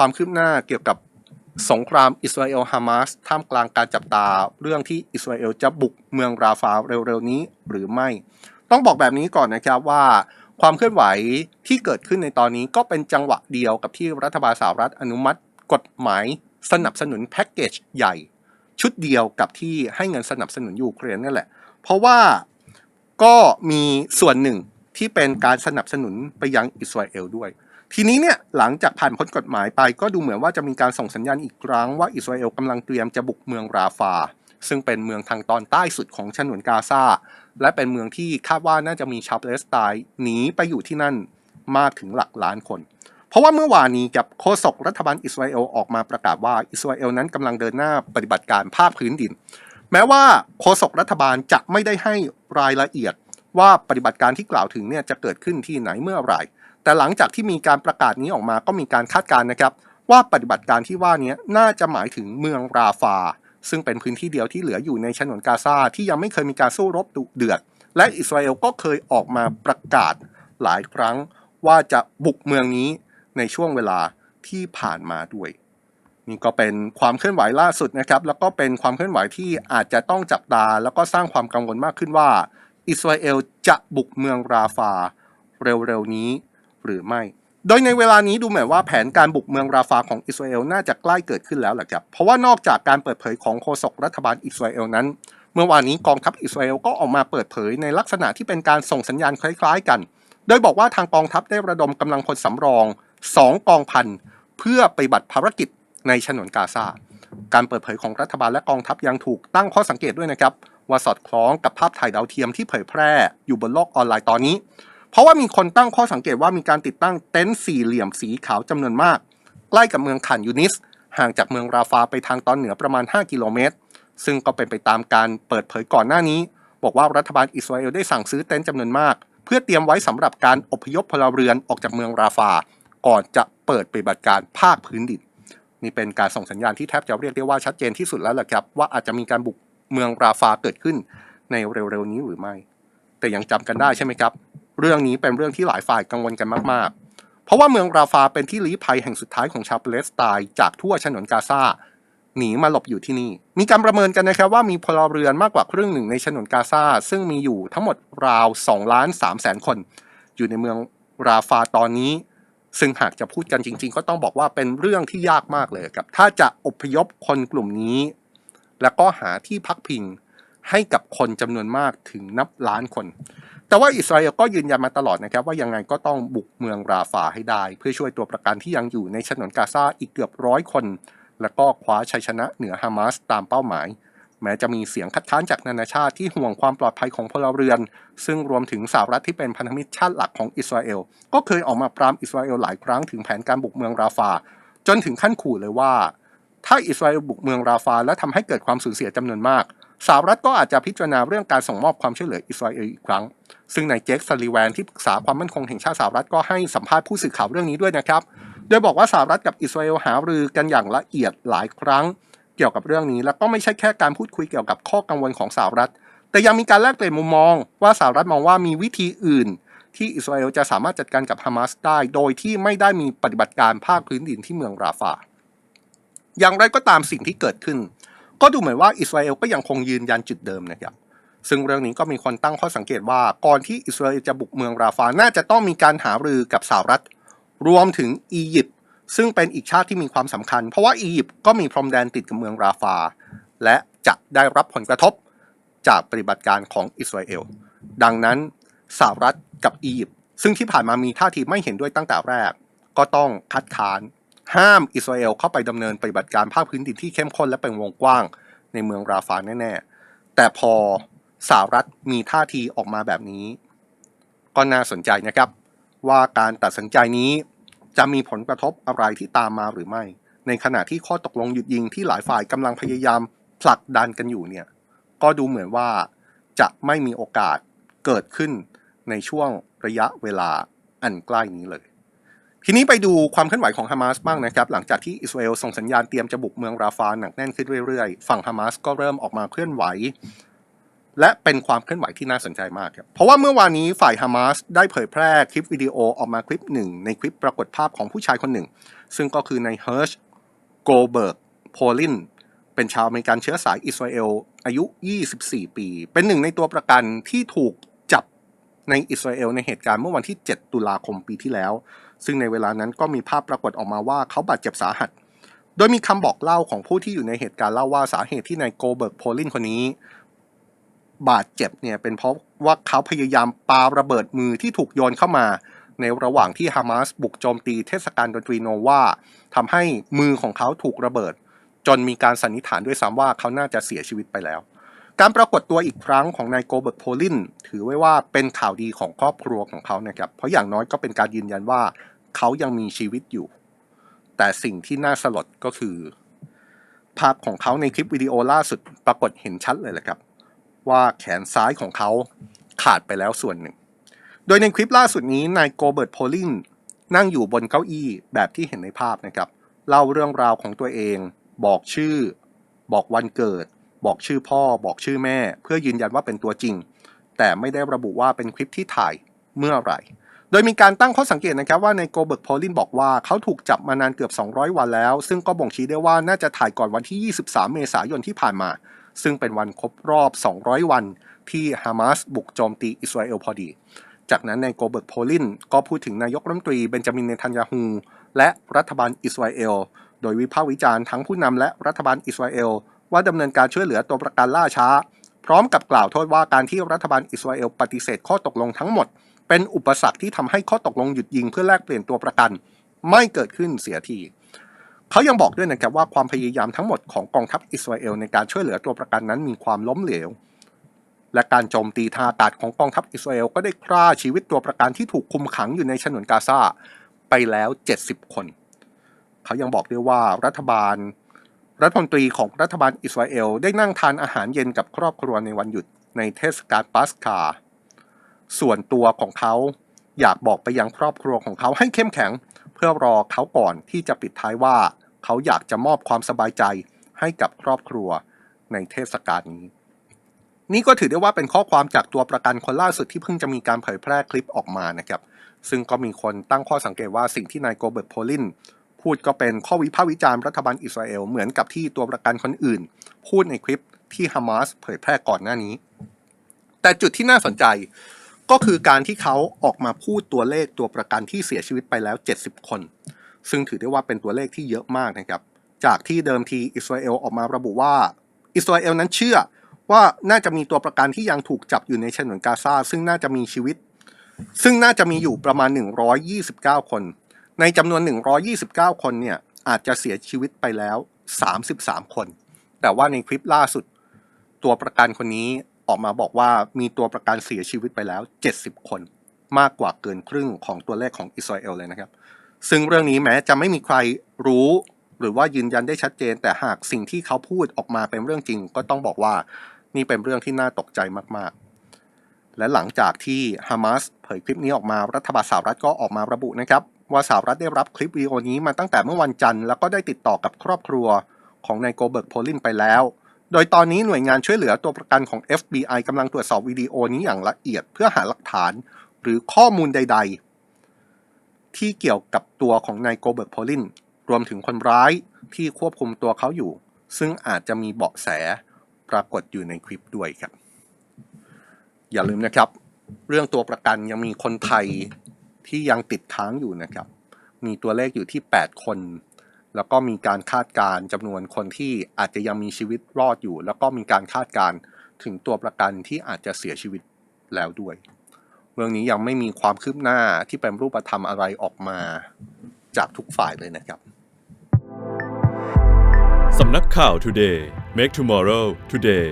ความคืบหน้าเกี่ยวกับสงครามอิสราเอลฮามาสท่ามกลางการจับตาเรื่องที่อิสราเอลจะบุกเมืองราฟาเร็วๆนี้หรือไม่ ต้องบอกแบบนี้ก่อนนะครับว่า ความเคลื่อนไหวที่เกิดขึ้นในตอนนี้ก็เป็นจังหวะเดียวกับที่รัฐบาลสหรัฐอนุมัติกฎหมายสนับสนุนแพ็กเกจใหญ่ ชุดเดียวกับที่ให้เงินสนับสนุนยูเครนนั่นแหละ เพราะว่าก็มีส่วนหนึ่งที่เป็นการสนับสนุนไปยังอิสราเอลด้วย ทีนี้เนี่ยหลังจากผ่านพ้นกฎหมายไป ก็ดูเหมือนว่าจะมีการส่งสัญญาณอีกครั้งว่าอิสราเอลกำลังเตรียมจะบุกเมืองราฟา ซึ่งเป็นเมืองทางตอนใต้สุดของฉนวนกาซาและเป็นเมืองที่คาดว่าน่าจะมีชาวปาเลสไตน์หนีไปอยู่ที่นั่นมากถึงหลักล้านคน เพราะว่าเมื่อวานนี้กับโฆษกรัฐบาลอิสราเอลออกมาประกาศว่าอิสราเอลนั้นกำลังเดินหน้าปฏิบัติการภาคพื้นดิน แม้ว่าโฆษกรัฐบาลจะไม่ได้ให้รายละเอียดว่าปฏิบัติการที่กล่าวถึงเนี่ยจะเกิดขึ้นที่ไหนเมื่อไหร่ แต่หลังจากที่มีการประกาศนี้ออกมาก็มีการคาดการณ์นะครับ ว่าปฏิบัติการที่ว่านี้น่าจะหมายถึงเมืองราฟา ซึ่งเป็นพื้นที่เดียวที่เหลืออยู่ในฉนวนกาซาที่ยังไม่เคยมีการสู้รบดุเดือด และอิสราเอลก็เคยออกมาประกาศหลายครั้งว่าจะบุกเมืองนี้ในช่วงเวลาที่ผ่านมาด้วยนี่ก็เป็นความเคลื่อนไหวล่าสุดนะครับ แล้วก็เป็นความเคลื่อนไหวที่อาจจะต้องจับตา แล้วก็สร้างความกังวลมากขึ้นว่า อิสราเอลจะบุกเมืองราฟาเร็วๆนี้ หรือไม่ โดยในเวลานี้ดูเหมือนว่าแผนการบุกเมืองราฟาของอิสราเอลน่าจะใกล้เกิดขึ้นแล้วแหละครับ เพราะว่านอกจากการเปิดเผยของโฆษกรัฐบาลอิสราเอลนั้น เมื่อวานนี้กองทัพอิสราเอลก็ออกมาเปิดเผยในลักษณะที่เป็นการส่งสัญญาณคล้ายๆ กัน โดยบอกว่าทางกองทัพได้ระดมกำลังพลสำรอง 2 กองพันเพื่อไปบัติภารกิจในฉนวนกาซา การเปิดเผยของรัฐบาลและกองทัพยังถูกตั้งข้อสังเกตด้วยนะครับว่าสอดคล้องกับภาพถ่ายดาวเทียมที่เผยแพร่อยู่บนโลกออนไลน์ตอนนี้ เพราะว่ามีคนตั้งข้อสังเกตว่ามีการติดตั้งเต็นท์สี่เหลี่ยมสีขาวจำนวนมาก ใกล้กับเมืองขันยูนิส ห่างจากเมืองราฟาไปทางตอนเหนือประมาณ 5 กิโลเมตร ซึ่งก็เป็นไปตามการเปิดเผยก่อนหน้านี้ บอกว่ารัฐบาลอิสราเอลได้สั่งซื้อเต็นท์จำนวนมาก เพื่อเตรียมไว้สำหรับการอพยพพลเรือนออกจากเมืองราฟา ก่อนจะเปิดปฏิบัติการภาคพื้นดินนี่เป็นการส่งสัญญาณที่แทบจะเรียกได้ว่าชัดเจนที่สุดแล้วแหละครับ ว่าอาจจะมีการบุกเมืองราฟาเกิดขึ้นในเร็วๆนี้หรือไม่ แต่ยังจำกันได้ใช่ไหมครับ เรื่องนี้เป็นเรื่องที่หลายฝ่ายกังวลกันมากๆ เพราะว่าเมืองราฟาเป็นที่ลี้ภัยแห่งสุดท้ายของชาวปาเลสไตน์จากทั่วฉนวนกาซาหนีมาหลบอยู่ที่นี่ มีการประเมินกันนะครับว่ามีพลเรือนมากกว่าครึ่งหนึ่งในฉนวนกาซาซึ่งมีอยู่ทั้งหมดราว2ล้าน3แสนคน อยู่ในเมืองราฟาตอนนี้ ซึ่งหากจะพูดกันจริง ๆ ก็ต้องบอกว่าเป็นเรื่องที่ยากมากเลยครับ ถ้าจะอพยพคนกลุ่มนี้ แล้วก็หาที่พักพิงให้กับคนจำนวนมากถึงนับล้านคน แต่ว่าอิสราเอลก็ยืนยันมาตลอดนะครับว่ายังไงก็ต้องบุกเมืองราฟาให้ได้ เพื่อช่วยตัวประกันที่ยังอยู่ในฉนวนกาซาอีกเกือบร้อยคน แล้วก็คว้าชัยชนะเหนือฮามาสตามเป้าหมาย แม้จะมีเสียงคัดค้านจากนานาชาติที่ห่วงความปลอดภัยของพลเรือน ซึ่งรวมถึงสหรัฐที่เป็นพันธมิตรชาติหลักของอิสราเอล ก็เคยออกมาปรามอิสราเอลหลายครั้งถึงแผนการบุกเมืองราฟา จนถึงขั้นขู่เลยว่า ถ้าอิสราเอลบุกเมืองราฟาและทำให้เกิดความสูญเสียจำนวนมากสหรัฐก็อาจจะพิจารณาเรื่องการส่งมอบความช่วยเหลืออิสราเอลอีกครั้ง ซึ่งนายเจคซัลลิแวนที่ปรึกษาความมั่นคงแห่งชาติสหรัฐก็ให้สัมภาษณ์ผู้สื่อข่าวเรื่องนี้ด้วยนะครับ โดยบอกว่าสหรัฐกับอิสราเอลหารือกันอย่างละเอียดหลายครั้ง เกี่ยวกับเรื่องนี้ แล้วก็ไม่ใช่แค่การพูดคุยเกี่ยวกับข้อกังวลของสหรัฐ แต่ยังมีการแลกเปลี่ยนมุมมอง ว่าสหรัฐมองว่ามีวิธีอื่น ที่อิสราเอลจะสามารถจัดการกับฮามาสได้ โดยที่ไม่ได้มีปฏิบัติการภาคพื้นดินที่เมืองราฟาอย่างไรก็ตามสิ่งที่เกิดขึ้น ก็ดูเหมือนว่าอิสราเอลก็ยังคงยืนยันจุดเดิมนะครับ ซึ่งเรื่องนี้ก็มีคนตั้งข้อสังเกตว่าก่อนที่อิสราเอลจะบุกเมืองราฟาน่าจะต้องมีการหารือกับสหรัฐ รวมถึงอียิปต์ซึ่งเป็นอีกชาติที่มีความสำคัญ เพราะว่าอียิปต์ก็มีพรมแดนติดกับเมืองราฟา และจะได้รับผลกระทบจากปฏิบัติการของอิสราเอล ดังนั้นสหรัฐกับอียิปต์ซึ่งที่ผ่านมามีท่าทีไม่เห็นด้วยตั้งแต่แรก ก็ต้องคัดค้าน ห้ามอิสราเอลเข้าไปดำเนินปฏิบัติการภาคพื้นดินที่เข้มข้นและเป็นวงกว้างในเมืองราฟาแน่ๆแต่พอ สหรัฐมีท่าทีออกมาแบบนี้ ก็น่าสนใจนะครับ ว่าการตัดสินใจนี้จะมีผลกระทบอะไรที่ตามมาหรือไม่ ในขณะที่ข้อตกลงหยุดยิงที่หลายฝ่ายกำลังพยายามผลักดันกันอยู่เนี่ย ก็ดูเหมือนว่าจะไม่มีโอกาสเกิดขึ้นในช่วงระยะเวลาอันใกล้นี้เลย ทีนี้ไปดูความเคลื่อนไหวของฮามาสบ้างนะครับ หลังจากที่อิสราเอลส่งสัญญาณเตรียมจะบุกเมืองราฟาหนักแน่นขึ้นเรื่อยๆ ฝั่งฮามาสก็เริ่มออกมาเคลื่อนไหว และเป็นความเคลื่อนไหวที่น่าสนใจมากครับ เพราะว่าเมื่อวานนี้ฝ่ายฮามาสได้เผยแพร่คลิปวิดีโอออกมาคลิปหนึ่ง ในคลิปปรากฏภาพของผู้ชายคนหนึ่ง ซึ่งก็คือในเฮิร์ชโกเบิร์กโพลินเป็นชาวอเมริกันเชื้อสายอิสราเอล อายุ 24 ปี เป็นหนึ่งในตัวประกันที่ถูกจับในอิสราเอลในเหตุการณ์เมื่อวันที่ 7 ตุลาคมปีที่แล้ว ซึ่งในเวลานั้นก็มีภาพปรากฏออกมาว่าเขาบาดเจ็บสาหัส โดยมีคำบอกเล่าของผู้ที่อยู่ในเหตุการณ์เล่าว่าสาเหตุที่นายโกเบิร์กโพลินคนนี้ บาดเจ็บเนี่ยเป็นเพราะว่าเขาพยายามปาระเบิดมือที่ถูกโยนเข้ามา ในระหว่างที่ฮามาสบุกโจมตีเทศกาลดนตรีโนวาทำให้มือของเขาถูกระเบิด จนมีการสันนิษฐานด้วยซ้ำว่าเขาน่าจะเสียชีวิตไปแล้ว การปรากฏตัวอีกครั้งของนายโกเบิร์กโพลินถือไว้ว่าเป็นข่าวดีของครอบครัวของเขานะครับเพราะอย่างน้อยก็เป็นการยืนยันว่าเขายังมีชีวิตอยู่ แต่สิ่งที่น่าสลดก็คือ ภาพของเขาในคลิปวิดีโอล่าสุดปรากฏเห็นชัดเลยแหละครับ ว่าแขนซ้ายของเขาขาดไปแล้วส่วนหนึ่ง โดยในคลิปล่าสุดนี้นายโกเบิร์ตโพลินนั่งอยู่บนเก้าอี้แบบที่เห็นในภาพนะครับ เล่าเรื่องราวของตัวเอง บอกชื่อ บอกวันเกิด บอกชื่อพ่อ บอกชื่อแม่ เพื่อยืนยันว่าเป็นตัวจริง แต่ไม่ได้ระบุว่าเป็นคลิปที่ถ่ายเมื่อไหร่ โดยมีการตั้งข้อสังเกตนะครับว่าในโกเบิร์ตโพลินบอกว่าเขาถูกจับมานานเกือบ 200 วันแล้ว ซึ่งก็บ่งชี้ได้ว่าน่าจะถ่ายก่อนวันที่ 23 เมษายนที่ผ่านมา ซึ่งเป็นวันครบรอบ 200 วันที่ฮามาสบุกโจมตีอิสราเอลพอดี จากนั้นในโกเบิร์ตโพลินก็พูดถึงนายกรัฐมนตรีเบนจามินเนทันยาฮูและรัฐบาลอิสราเอล โดยวิพากษ์วิจารณ์ทั้งผู้นำและรัฐบาลอิสราเอล ว่าดำเนินการช่วยเหลือตัวประกันล่าช้า พร้อมกับกล่าวโทษว่าการที่รัฐบาลอิสราเอลปฏิเสธข้อตกลงทั้งหมด เป็นอุปสรรคที่ทำให้ข้อตกลงหยุดยิงเพื่อแลกเปลี่ยนตัวประกัน ไม่เกิดขึ้นเสียที เขายังบอกด้วยนะครับว่าความพยายามทั้งหมดของกองทัพอิสราเอลในการช่วยเหลือตัวประกันนั้นมีความล้มเหลว และการโจมตีทางอากาศของกองทัพอิสราเอลก็ได้ฆ่าชีวิตตัวประกันที่ถูกคุมขังอยู่ในฉนวนกาซาไปแล้ว 70 คน เขายังบอกด้วยว่ารัฐบาล รัฐมนตรีของรัฐบาลอิสราเอลได้นั่งทานอาหารเย็นกับครอบครัวในวันหยุดในเทศกาลปัสกาส่วนตัวของเขาอยากบอกไปยังครอบครัวของเขาให้เข้มแข็ง เพื่อรอเขาก่อนที่จะปิดท้ายว่า เขาอยากจะมอบความสบายใจให้กับครอบครัวในเทศกาลนี้ นี่ก็ถือได้ว่าเป็นข้อความจากตัวประกันคนล่าสุดที่เพิ่งจะมีการเผยแพร่คลิปออกมานะครับ ซึ่งก็มีคนตั้งข้อสังเกตว่าสิ่งที่นายโกเบิร์ตโพลินพูดก็เป็นข้อวิพากษ์วิจารณ์รัฐบาลอิสราเอลเหมือนกับที่ตัวประกันคนอื่น พูดในคลิปที่ฮามาสเผยแพร่ก่อนหน้านี้ แต่จุดที่น่าสนใจก็คือการที่เขาออกมาพูดตัวเลขตัวประกันที่เสียชีวิตไปแล้ว 70 คน ซึ่งถือได้ว่าเป็นตัวเลขที่เยอะมากนะครับ จากที่เดิมทีอิสราเอลออกมาระบุว่า อิสราเอลนั้นเชื่อว่าน่าจะมีตัวประกันที่ยังถูกจับอยู่ในฉนวนกาซาซึ่งน่าจะมีชีวิต ซึ่งน่าจะมีอยู่ประมาณ 129 คน ในจำนวน 129 คนเนี่ยอาจจะเสียชีวิตไปแล้ว 33 คน แต่ว่าในคลิปล่าสุด ตัวประกันคนนี้ออกมาบอกว่ามีตัวประกันเสียชีวิตไปแล้ว 70 คน มากกว่าเกินครึ่งของตัวเลขของอิสราเอลเลยนะครับ ซึ่งเรื่องนี้แม้จะไม่มีใครรู้ หรือว่ายืนยันได้ชัดเจน แต่หากสิ่งที่เขาพูดออกมาเป็นเรื่องจริง ก็ต้องบอกว่านี่เป็นเรื่องที่น่าตกใจมากๆ และหลังจากที่ฮามาสเผยคลิปนี้ออกมารัฐบาลสหรัฐก็ออกมาระบุนะครับ ว่าสหรัฐได้รับคลิปวิดีโอนี้มาตั้งแต่เมื่อวันจันทร์แล้วก็ได้ติดต่อกับครอบครัวของนายโกเบิร์กโพลินไปแล้ว โดยตอนนี้หน่วยงานช่วยเหลือตัวประกันของ FBI กำลังตรวจสอบวิดีโอนี้อย่างละเอียดเพื่อหาหลักฐาน หรือข้อมูลใด ๆ ที่เกี่ยวกับตัวของนายโกเบิร์กโพลินรวมถึงคนร้ายที่ควบคุมตัวเขาอยู่ ซึ่งอาจจะมีเบาะแสปรากฏอยู่ในคลิปด้วยครับ อย่าลืมนะครับ เรื่องตัวประกันยังมีคนไทยที่ยังติดค้างอยู่นะครับ มีตัวเลขอยู่ที่ 8 คน แล้วก็มีการคาดการณ์จำนวนคนที่อาจจะยังมีชีวิตรอดอยู่ แล้วก็มีการคาดการณ์ถึงตัวประกันที่อาจจะเสียชีวิตแล้วด้วย เรื่องนี้ยังไม่มีความคืบหน้าที่เป็นรูปธรรมอะไรออกมาจากทุกฝ่ายเลยนะครับสำนักข่าว Today Make Tomorrow Today